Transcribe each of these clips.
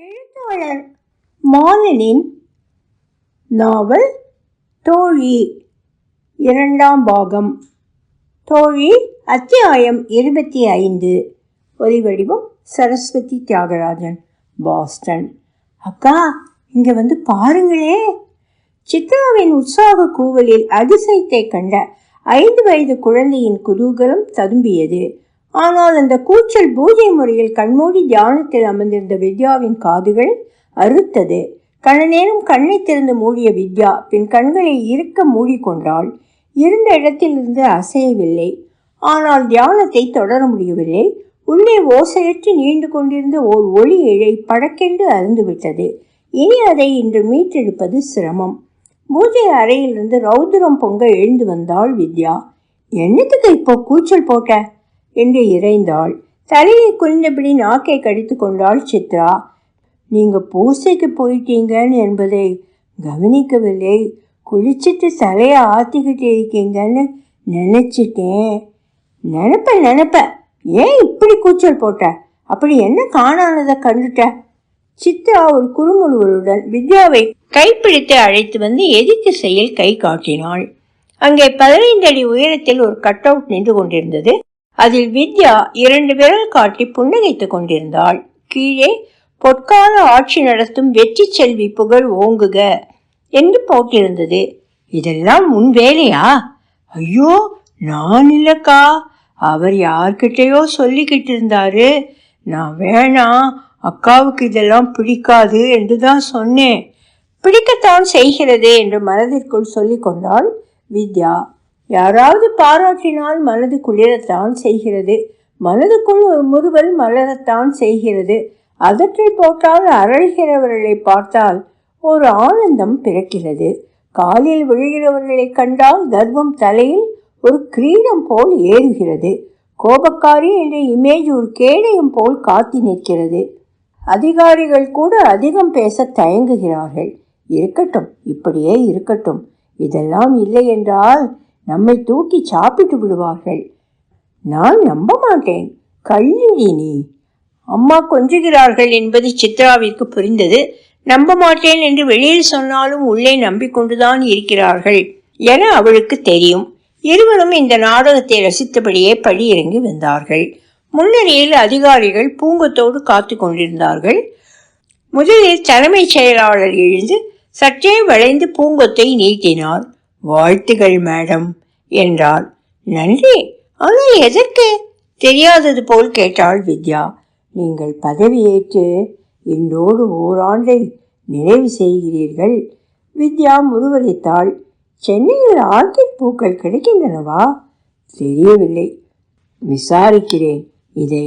எழுத்தாளர் மாலனின் நாவல் தோழி. இரண்டாம் பாகம். தோழி அத்தியாயம் இருபத்தி ஐந்து. ஒலிவடிவம் சரஸ்வதி தியாகராஜன் பாஸ்டன். அக்கா இங்கே வந்து பாருங்களே. சித்ராவின் உற்சாக கூவலில் அதிசயத்தை கண்ட ஐந்து வயது குழந்தையின் குதூகலம் ததும்பியது. ஆனால் அந்த கூச்சல் பூஜை முறையில் கண்மூடி தியானத்தில் அமர்ந்திருந்த வித்யாவின் காதுகள் அறுத்தது. கண நேரம் கண்ணை திறந்து மூடிய வித்யா பின் கண்களை இறுக்க மூடிக்கொண்டாள் இருந்த இடத்திலிருந்து அசையவில்லை. ஆனால் தியானத்தை தொடர முடியவில்லை. உள்ளே ஓசையற்று நீண்டு கொண்டிருந்த ஓர் ஒளி இழை படக்கென்று அருந்துவிட்டது இனி அதை இன்று மீட்டெடுப்பது சிரமம். பூஜை அறையிலிருந்து ரௌத்ரம் பொங்க எழுந்து வந்தாள் வித்யா. என்னத்துக்கு இப்போ கூச்சல் போட்ட? என்று இறைந்தாள். தலையை குனிந்தபடி நாக்கை கடித்து கொண்டாள் சித்ரா. நீங்க பூசைக்கு போயிட்டீங்கன்னு என்பதை கவனிக்கவில்லை. குளிச்சுட்டு தலையை ஆத்திக்கிட்டு இருக்கீங்கன்னு நினச்சிட்டேன். நினப்ப நினப்ப. ஏன் இப்படி கூச்சல் போட்ட? அப்படி என்ன காணானதை கண்டுட்ட? சித்ரா ஒரு குறுமுழுவலுடன் வித்யாவை கைப்பிடித்து அழைத்து வந்து எதிர்த்து செயல் கை காட்டினாள். அங்கே பதினைந்து அடி உயரத்தில் ஒரு கட் அவுட் நின்று கொண்டிருந்தது. அதில் வித்யா இரண்டு விரல் காட்டி புன்னகைத்துக் கொண்டிருந்தாள். கீழே பொற்கால ஆட்சி நடத்தும் வெற்றி செல்வி புகழ் ஓங்குக என்று போட்டிருந்தது. இதெல்லாம் உன் வேலையா? ஐயோ நான் இல்லக்கா. அவர் யார்கிட்டயோ சொல்லிக்கிட்டு இருந்தாரு. நான் வேணாம் அக்காவுக்கு இதெல்லாம் பிடிக்காது என்று தான் சொன்னேன். பிடிக்கத்தான் செய்கிறது என்று மனதிற்குள் சொல்லிக்கொண்டாள் வித்யா. யாராவது பாராட்டினால் மனது குளிரத்தான் செய்கிறது. மனதுக்குள் ஒரு முறுவல் மலரத்தான் செய்கிறது. அதற்றை போட்டால் அரழ்கிறவர்களை பார்த்தால் ஒரு ஆனந்தம் பிறக்கிறது. காலில் விழுகிறவர்களை கண்டால் கர்வம் தலையில் ஒரு கிரீடம் போல் ஏறுகிறது. கோபக்காரி என்ற இமேஜ் ஒரு கேடயம் போல் காத்தி நிற்கிறது. அதிகாரிகள் கூட அதிகம் பேச தயங்குகிறார்கள். இருக்கட்டும் இப்படியே இருக்கட்டும். இதெல்லாம் இல்லை என்றால் நம்மை தூக்கி சாப்பிட்டு விடுவார்கள். நான் நம்ப மாட்டேன். கள்ளிடி நீ. அம்மா கொஞ்சுகிறார்கள் என்பது சித்ராவிற்கு புரிந்தது. நம்ப மாட்டேன் என்று வெளியில் சொன்னாலும் உள்ளே நம்பிக்கொண்டுதான் இருக்கிறார்கள் என அவளுக்கு தெரியும். இருவரும் இந்த நாடகத்தை ரசித்தபடியே படியிறங்கி வந்தார்கள். முன்னணியில் அதிகாரிகள் பூங்கத்தோடு காத்து கொண்டிருந்தார்கள். முதலில் தலைமைச் செயலாளர் எழுந்து சற்றே வளைந்து பூங்கொத்தை நீட்டினார். வாழ்த்துகள் மேடம். என்றார் நன்றி. ஆனால் எதற்கு? தெரியாதது போல் கேட்டாள் வித்யா. நீங்கள் பதவியேற்று இன்றோடு ஓராண்டை நிறைவு செய்கிறீர்கள். வித்யா முருவளித்தாள் சென்னையில் ஆர்கிட் பூக்கள் கிடைக்கின்றனவா? தெரியவில்லை. விசாரிக்கிறேன். இதை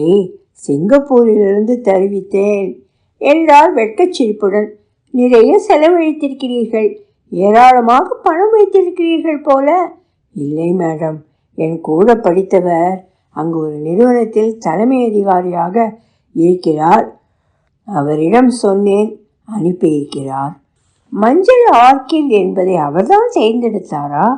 சிங்கப்பூரிலிருந்து தெரிவித்தேன் என்றால் வெட்கச்சிரிப்புடன் நிறைய செலவழித்திருக்கிறீர்கள். ஏராளமாக பணம் வைத்திருக்கிறீர்கள் போல. இல்லை மேடம். என் கூட படித்தவர் அங்கு ஒரு நிறுவனத்தில் தலைமை அதிகாரியாக இருக்கிறார். அவரிடம் சொன்னேன் அனுப்பியிருக்கிறார். மஞ்சள் ஆர்கில் என்பதை அவர்தான் தேர்ந்தெடுத்தாரா?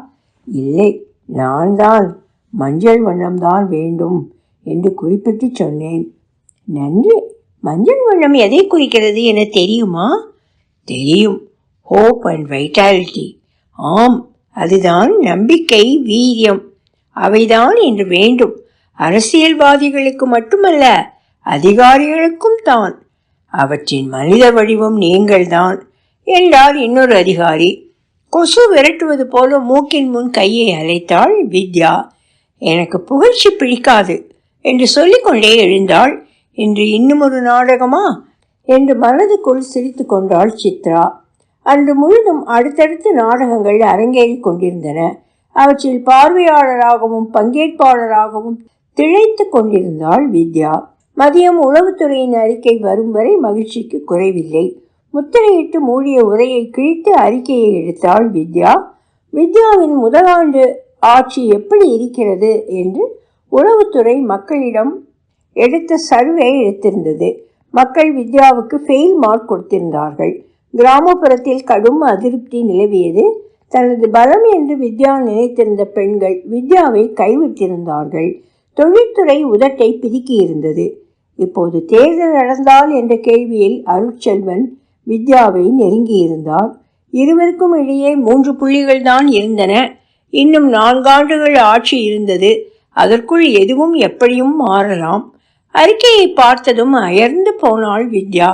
இல்லை நான் தான் மஞ்சள் வண்ணம்தான் வேண்டும் என்று குறிப்பிட்டு சொன்னேன். நன்றி. மஞ்சள் வண்ணம் எதை குறிக்கிறது என தெரியுமா? தெரியும். ஹோப் அண்ட் வைட்டாலிட்டி ஆம். அதுதான் நம்பிக்கை வீரியம். அவைதான் என்று வேண்டும். அரசியல்வாதிகளுக்கு மட்டுமல்ல அதிகாரிகளுக்கும் தான். அவற்றின் மனித வடிவம் நீங்கள்தான் என்றார் இன்னொரு அதிகாரி. கொசு விரட்டுவது போல மூக்கின் முன் கையை அழைத்தாள் வித்யா. எனக்கு புகழ்ச்சி பிடிக்காது என்று சொல்லிக்கொண்டே எழுந்தாள். இன்று இன்னும் ஒரு நாடகமா? என்று மனதுக்குள் சிரித்து கொண்டாள் சித்ரா. அன்று முழுதும் அடுத்தடுத்து நாடகங்கள் அரங்கேறி கொண்டிருந்தன. அவற்றில் பார்வையாளராகவும் பங்கேற்பாளராகவும் திளைத்து கொண்டிருந்தாள் வித்யா. மதியம் உளவுத்துறையின் அறிக்கை வரும் வரை மகிழ்ச்சிக்கு குறைவில்லை. முத்திரையிட்டு மூடிய உரையை கிழித்து அறிக்கையை எடுத்தாள் வித்யா. வித்யாவின் முதலாண்டு ஆட்சி எப்படி இருக்கிறது என்று உளவுத்துறை மக்களிடம் எடுத்த சர்வே எடுத்திருந்தது. மக்கள் வித்யாவுக்கு ஃபெயில் மார்க் கொடுத்திருந்தார்கள். கிராமப்புறத்தில் கடும் அதிருப்தி நிலவியது. தனது பலம் என்று வித்யா நினைத்திருந்த பெண்கள் வித்யாவை கைவிட்டிருந்தார்கள். தொழில்துறை உதட்டை பிதுக்கியிருந்தது. இப்போது தேர்தல் நடந்தால் என்ற கேள்வியில் அருட்செல்வன் வித்யாவை நெருங்கியிருந்தார். இருவருக்கும் இடையே மூன்று புள்ளிகள் தான் இருந்தன. இன்னும் நான்காண்டுகள் ஆட்சி இருந்தது. அதற்குள் எதுவும் எப்படியும் மாறலாம். அறிக்கையை பார்த்ததும் அயர்ந்து போனாள் வித்யா.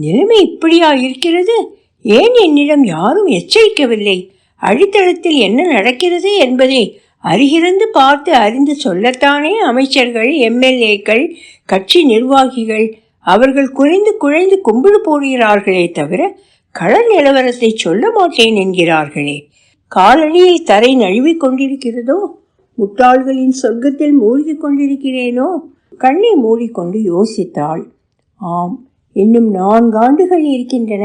நிலைமை இப்படியா இருக்கிறது? ஏன் என்னிடம் யாரும் எச்சரிக்கவில்லை? அடித்தளத்தில் என்ன நடக்கிறது என்பதை அருகிருந்து பார்த்து அறிந்து சொல்லத்தானே அமைச்சர்கள் எம்எல்ஏக்கள் கட்சி நிர்வாகிகள் அவர்கள் குறைந்து குழைந்து கும்பிடு போடுகிறார்களே தவிர கள நிலவரத்தை சொல்ல மாட்டேன் என்கிறார்களே. காலடியை தரை நழுவிக் கொண்டிருக்கிறதோ? முட்டாள்களின் சொர்க்கத்தில் மூழ்கிக் கொண்டிருக்கிறேனோ? கண்ணை மூடிக்கொண்டு யோசித்தாள். ஆம் இன்னும் நான்காண்டுகள் இருக்கின்றன.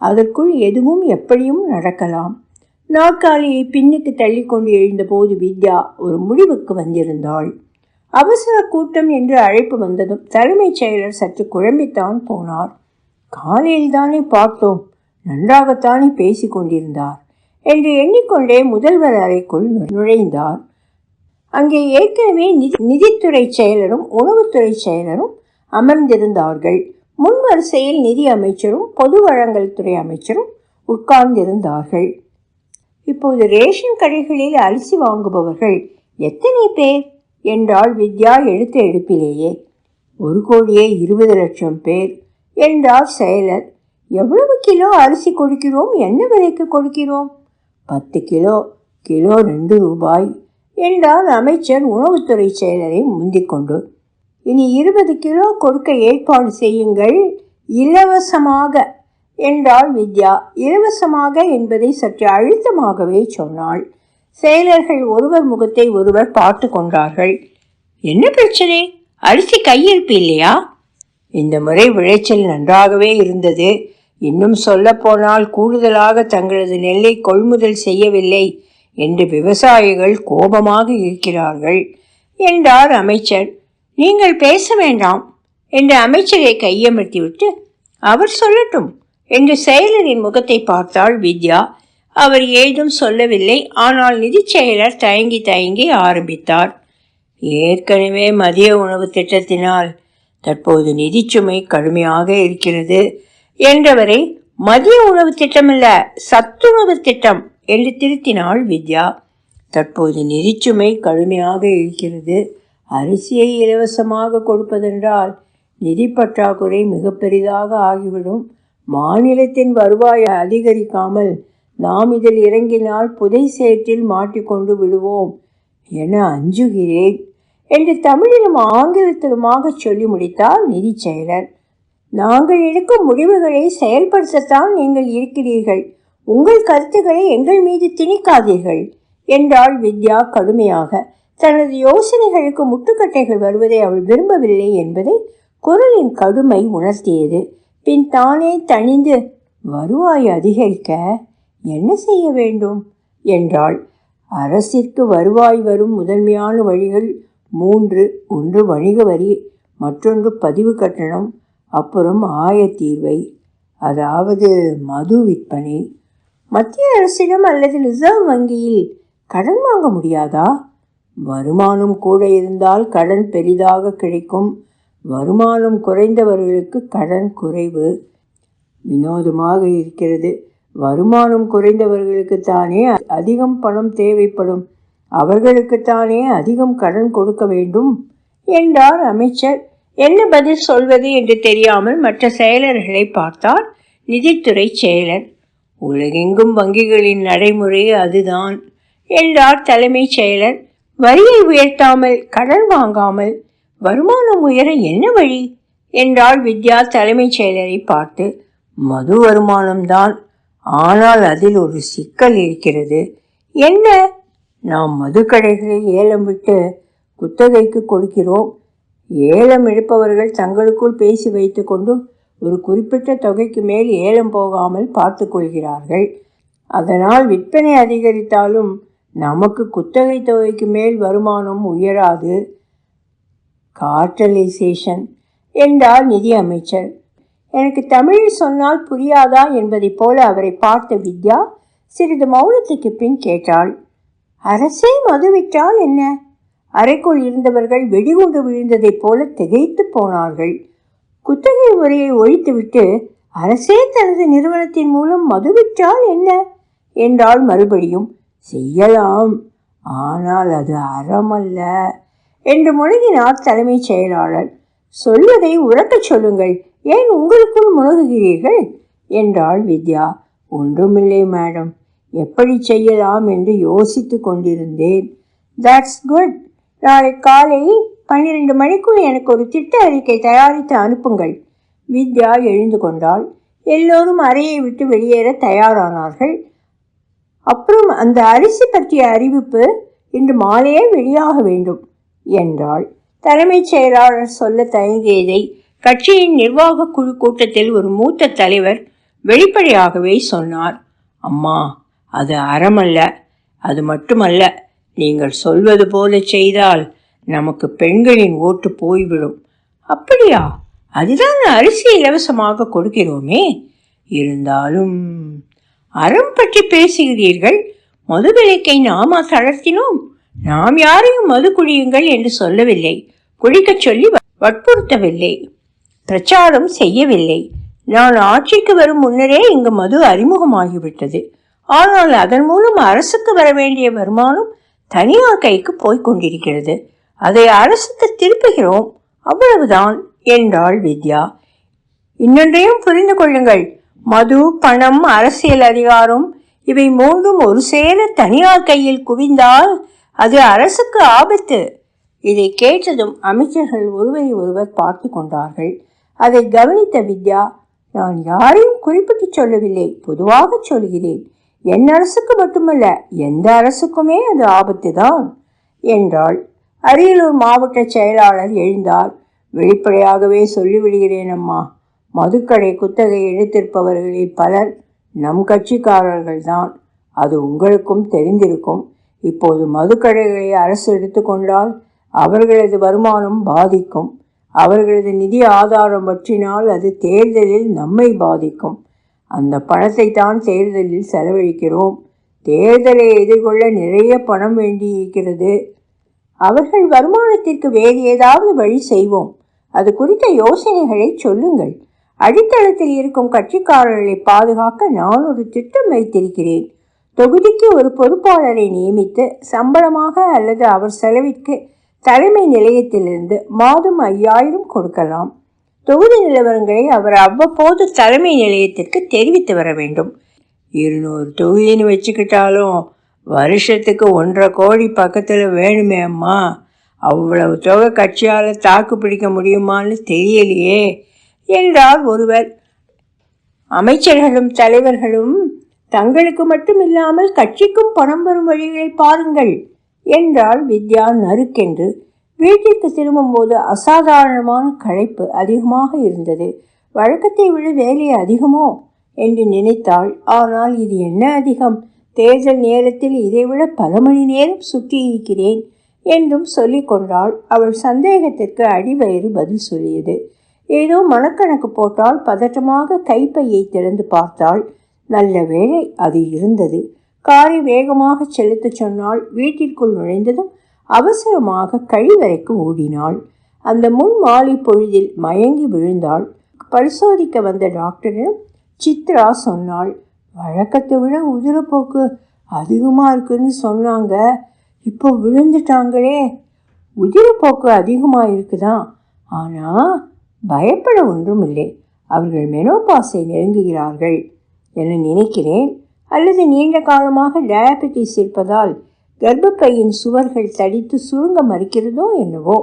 அதற்குள் எதுவும் எப்படியும் நடக்கலாம். நாற்காலியை பின்னுக்கு தள்ளிக்கொண்டு எழுந்தபோது வித்யா ஒரு முடிவுக்கு வந்திருந்தாள். அவசர கூட்டம் என்று அழைப்பு வந்ததும் தலைமைச் செயலர் சற்று குழம்பித்தான் போனார். காலையில் தானே பார்த்தோம். நன்றாகத்தானே பேசிக் கொண்டிருந்தார் என்று எண்ணிக்கொண்டே முதல்வர் அறைக்குள் நுழைந்தார். அங்கே ஏற்கனவே நிதி நிதித்துறை செயலரும் உணவுத்துறை செயலரும் அமர்ந்திருந்தார்கள். முன்வரிசையில் நிதி அமைச்சரும் பொது வழங்கல் துறை அமைச்சரும் உட்கார்ந்திருந்தார்கள். இப்போது ரேஷன் கடைகளில் அரிசி வாங்குபவர்கள் எத்தனை பேர்? என்றால் வித்யா எடுத்த எடுப்பிலேயே. ஒரு கோடியே இருபது லட்சம் பேர் என்றார் செயலர். எவ்வளவு கிலோ அரிசி கொடுக்கிறோம்? என்ன விலைக்கு கொடுக்கிறோம்? பத்து கிலோ கிலோ ரெண்டு ரூபாய் என்றார் அமைச்சர் உணவுத்துறை செயலரை முந்திக்கொண்டு இனி இருபது கிலோ கொடுக்க ஏற்பாடு செய்யுங்கள். இலவசமாக. என்றாள் வித்யா. இலவசமாக என்பதை சற்று அழுத்தமாகவே சொன்னாள். செயலர்கள் ஒருவர் முகத்தை ஒருவர் பார்த்து கொண்டார்கள். என்ன பிரச்சனை? அரிசி கையிருப்பு இல்லையா? இந்த முறை விளைச்சல் நன்றாகவே இருந்தது. இன்னும் சொல்லப்போனால் கூடுதலாக தங்களது நெல்லை கொள்முதல் செய்யவில்லை என்று விவசாயிகள் கோபமாக இருக்கிறார்கள் என்றார் அமைச்சர். நீங்கள் பேச வேண்டாம் என்று அமைச்சரை கையமர்த்திவிட்டு அவர் சொல்லட்டும் என்று செயலரின் முகத்தை பார்த்தாள் வித்யா. அவர் ஏதும் சொல்லவில்லை. ஆனால் நிதிச் செயலர் தயங்கி தயங்கி ஆரம்பித்தார். ஏற்கனவே மதிய உணவு திட்டத்தினால் தற்போது நிதிச்சுமை கடுமையாக இருக்கிறது என்றவரை மதிய உணவு திட்டமல்ல சத்துணவு திட்டம் என்று திருத்தினாள் வித்யா. தற்போது நிதிச்சுமை கடுமையாக இருக்கிறது அரிசியை இலவசமாக கொடுப்பதென்றால் நிதி பற்றாக்குறை மிக பெரிதாக ஆகிவிடும். மாநிலத்தின் வருவாயை அதிகரிக்காமல் நாம் இதில் இறங்கினால் புதை சேற்றில் மாட்டிக்கொண்டு விடுவோம் என அஞ்சுகிறேன் என்று தமிழிலும் ஆங்கிலத்திலுமாக சொல்லி முடித்தார் நிதி செயலர். நாங்கள் எடுக்கும் முடிவுகளை செயல்படுத்தத்தான் நீங்கள் இருக்கிறீர்கள். உங்கள் கருத்துக்களை எங்கள் மீது திணிக்காதீர்கள் என்றாள் வித்யா கடுமையாக. தனது யோசனைகளுக்கு முட்டுக்கட்டைகள் வருவதை அவள் விரும்பவில்லை என்பதை குரலின் கடுமை உணர்த்தியது. பின் தானே தணிந்து வருவாய் அதிகரிக்க என்ன செய்ய வேண்டும்? என்றாள். அரசிற்கு வருவாய் வரும் முதன்மையான வழிகள் மூன்று. ஒன்று வணிக வரி மற்றொன்று பதிவு கட்டணம் அப்புறம் ஆயத்தீர்வை அதாவது மது விற்பனை. மத்திய அரசிடம் அல்லது ரிசர்வ் வங்கியில் கடன் வாங்க முடியாதா? வருமானம் கூட இருந்தால் கடன் பெரிதாக கிடைக்கும். வருமானம் குறைந்தவர்களுக்கு கடன் குறைவு வினோதமாக இருக்கிறது. வருமானம் குறைந்தவர்களுக்கு தானே அதிகம் பணம் தேவைப்படும். அவர்களுக்குத்தானே அதிகம் கடன் கொடுக்க வேண்டும் என்றார் அமைச்சர். என்ன பதில் சொல்வது என்று தெரியாமல் மற்ற செயலர்களை பார்த்தார் நிதித்துறை செயலர். உலகெங்கும் வங்கிகளின் நடைமுறை அதுதான் என்றார் தலைமைச் செயலர். வரியை உயர்த்தாமல் கடன் வாங்காமல் வருமானம் உயர என்ன வழி? என்றாள் வித்யா தலைமைச் செயலரை பார்த்து. மது வருமானம்தான். ஆனால் அதில் ஒரு சிக்கல் இருக்கிறது. என்ன? நாம் மதுக்கடைகளை ஏலம் விட்டு குத்தகைக்கு கொடுக்கிறோம். ஏலம் எடுப்பவர்கள் தங்களுக்குள் பேசி வைத்துக்கொண்டு ஒரு குறிப்பிட்ட தொகைக்கு மேல் ஏலம் போகாமல் பார்த்து கொள்கிறார்கள். அதனால் விற்பனை அதிகரித்தாலும் நமக்கு குத்தகை தொகைக்கு மேல் வருமானம் உயராது. கார்டலைசேஷன் என்றார் நிதி அமைச்சர் எனக்கு தமிழில் சொன்னால் புரியாதா என்பதைப் போல அவரை பார்த்த வித்யா சிறிது மௌனத்துக்கு பின் கேட்டாள். அரசே மதுவிட்டால் என்ன? அறைக்குள் இருந்தவர்கள் வெடிகுண்டு விழுந்ததைப் போல திகைத்து போனார்கள். குத்தகை உரையை ஒழித்துவிட்டு அரசே தனது நிறுவனத்தின் மூலம் மதுவிற்றால் என்ன? என்றால் மறுபடியும். செய்யலாம். ஆனால் அது அறமல்ல. என்று முழுகினார் தலைமைச் செயலாளர். சொல்வதை உறக்கச் சொல்லுங்கள். ஏன் உங்களுக்குள் முழுகுகிறீர்கள்? என்றாள் வித்யா. ஒன்றுமில்லை மேடம். எப்படி செய்யலாம் என்று யோசித்து கொண்டிருந்தேன். தட்ஸ் குட் நாளை காலை பன்னிரண்டு மணிக்குள் எனக்கு ஒரு திட்ட அறிக்கை தயாரித்து அனுப்புங்கள். வித்யா எழுந்து கொண்டாள். எல்லோரும் அறையை விட்டு வெளியேற தயாரானார்கள். அப்புறம் அந்த அரிசி பற்றிய அறிவிப்பு இன்று மாலையே வெளியாக வேண்டும் என்றாள். தலைமைச் செயலாளர் சொல்ல தயங்கியதை கட்சியின் நிர்வாக குழு கூட்டத்தில் ஒரு மூத்த தலைவர் வெளிப்படையாகவே சொன்னார். அம்மா அது அறமல்ல. அது மட்டுமல்ல நீங்கள் சொல்வது போல செய்தால் நமக்கு பெண்களின் ஓட்டு போய்விடும். அப்படியா? அதுதான் அரிசி இலவசமாக கொடுக்கிறோமே. இருந்தாலும் அறம் பற்றி பேசுகிறீர்கள்? மது விலைக்கை நாம தளர்த்தினோம் நாம் யாரையும் மது குடியுங்கள் என்று சொல்லவில்லை. குடிக்கச் சொல்லி வற்புறுத்தவில்லை. பிரச்சாரம் செய்யவில்லை. நான் ஆட்சிக்கு வரும் முன்னரே இங்கு மது அறிமுகமாகிவிட்டது. ஆனால் அதன் மூலம் அரசுக்கு வர வேண்டிய வருமானம் தனியார் கைக்கு போய்க் கொண்டிருக்கிறது. அதை அரசுக்கு திருப்புகிறோம். அவ்வளவுதான் என்றாள் வித்யா. இன்னொன்றையும் புரிந்து கொள்ளுங்கள். மது பணம் அரசியல் அதிகாரம் இவை மூன்றும் ஒரு சேர தனியார் கையில் குவிந்தால் அது அரசுக்கு ஆபத்து. இதை கேட்டதும் அமைச்சர்கள் ஒருவரை ஒருவர் பார்த்து கொண்டார்கள். அதை கவனித்த வித்யா நான் யாரையும் குறிப்பிட்டு சொல்லவில்லை பொதுவாக சொல்கிறேன். என் அரசுக்கு மட்டுமல்ல எந்த அரசுக்குமே அது ஆபத்து தான் என்றாள். அரியலூர் மாவட்ட செயலாளர் எழுந்தார். வெளிப்படையாகவே சொல்லிவிடுகிறேன் அம்மா. மதுக்கடை குத்தகை எடுத்திருப்பவர்களில் பலர் நம் கட்சிக்காரர்கள் தான் அது உங்களுக்கும் தெரிந்திருக்கும். இப்போது மதுக்கடைகளை அரசு எடுத்துக்கொண்டால் அவர்களது வருமானம் பாதிக்கும். அவர்களது நிதி ஆதாரம் பற்றினால் அது தேர்தலில் நம்மை பாதிக்கும். அந்த பணத்தை தான் தேர்தலில் செலவழிக்கிறோம். தேர்தலை எதிர்கொள்ள நிறைய பணம் வேண்டியிருக்கிறது. அவர்கள் வருமானத்திற்கு வேறு ஏதாவது வழி செய்வோம். அது குறித்த யோசனைகளை சொல்லுங்கள். அடித்தளத்தில் இருக்கும் கட்சிக்காரர்களை பாதுகாக்க நான் ஒரு திட்டம் வைத்திருக்கிறேன். தொகுதிக்கு ஒரு பொறுப்பாளரை நியமித்து சம்பளமாக அல்லது அவர் செலவிற்கு தலைமை நிலையத்திலிருந்து மாதம் ஐயாயிரம் கொடுக்கலாம். தொகுதி நிலவரங்களை அவர் அவ்வப்போது தலைமை நிலையத்திற்கு தெரிவித்து வர வேண்டும். இருநூறு தொகுதின்னு வச்சுக்கிட்டாலும் வருஷத்துக்கு ஒன்றரை கோடி பக்கத்தில் வேணுமே அம்மா. அவ்வளவு தொகை கட்சியால் தாக்கு பிடிக்க முடியுமான்னு தெரியலையே. என்றார் ஒருவர். அமைச்சர்களும் தலைவர்களும் தங்களுக்கு மட்டும் இல்லாமல் கட்சிக்கும் பணம் வரும் வழிகளை பாருங்கள் என்றால் வித்யா நறுக்கென்று. வீட்டிற்கு திரும்பும்போது அசாதாரணமான களைப்பு அதிகமாக இருந்தது. வழக்கத்தை விட வேலை அதிகமோ? என்று நினைத்தாள். ஆனால் இது என்ன அதிகம்? தேர்தல் நேரத்தில் இதைவிட பல மணி நேரம் சுற்றி இருக்கிறேன் என்றும் சொல்லிக்கொண்டாள் அவள் சந்தேகத்திற்கு அடிவயிறு பதில் சொல்லியது. ஏதோ மனக்கணக்கு போட்டால் பதட்டமாக கைப்பையை திறந்து பார்த்தாள். நல்ல வேளை அது இருந்தது. காரை வேகமாக செலுத்தச் சொன்னால் வீட்டிற்குள் நுழைந்ததும் அவசரமாக கழிவறைக்கு ஓடினாள். அந்த முன் மாலை பொழுதில் மயங்கி விழுந்தாள். பரிசோதிக்க வந்த டாக்டரிடம் சித்ரா சொன்னாள் வழக்கத்தை விட உதிரப்போக்கு அதிகமாக இருக்குன்னு சொன்னாங்க. இப்போ விழுந்துட்டாங்களே. உதிரப்போக்கு அதிகமாக இருக்குதான். ஆனால் பயப்பட ஒன்றுமில்லை. அவர்கள் மெனோபாஸை நெருங்குகிறார்கள் என நினைக்கிறேன். அல்லது நீண்ட காலமாக டயபெட்டிஸ் இருப்பதால் கர்ப்பப்பையின் சுவர்கள் தடித்து சுருங்க மறுக்கிறதோ என்னவோ.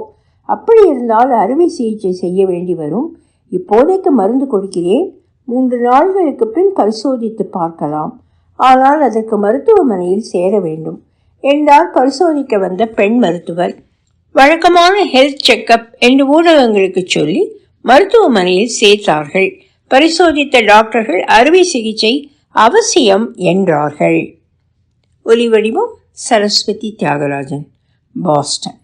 அப்படி இருந்தால் அறுவை சிகிச்சை செய்ய வேண்டி வரும். இப்போதைக்கு மருந்து கொடுக்கிறேன். மூன்று நாள்களுக்கு பின் பரிசோதித்து பார்க்கலாம். ஆனால் அதற்கு மருத்துவமனையில் சேர வேண்டும். என்றால் பரிசோதிக்க வந்த பெண் மருத்துவர் வழக்கமான ஹெல்த் செக்கப் என்று ஊடகங்களுக்கு சொல்லி மருத்துவமனையில் சேர்த்தார்கள். பரிசோதித்த டாக்டர்கள் அறுவை சிகிச்சை அவசியம் என்றார்கள். ஒலிவடிவம் சரஸ்வதி தியாகராஜன் பாஸ்டன்.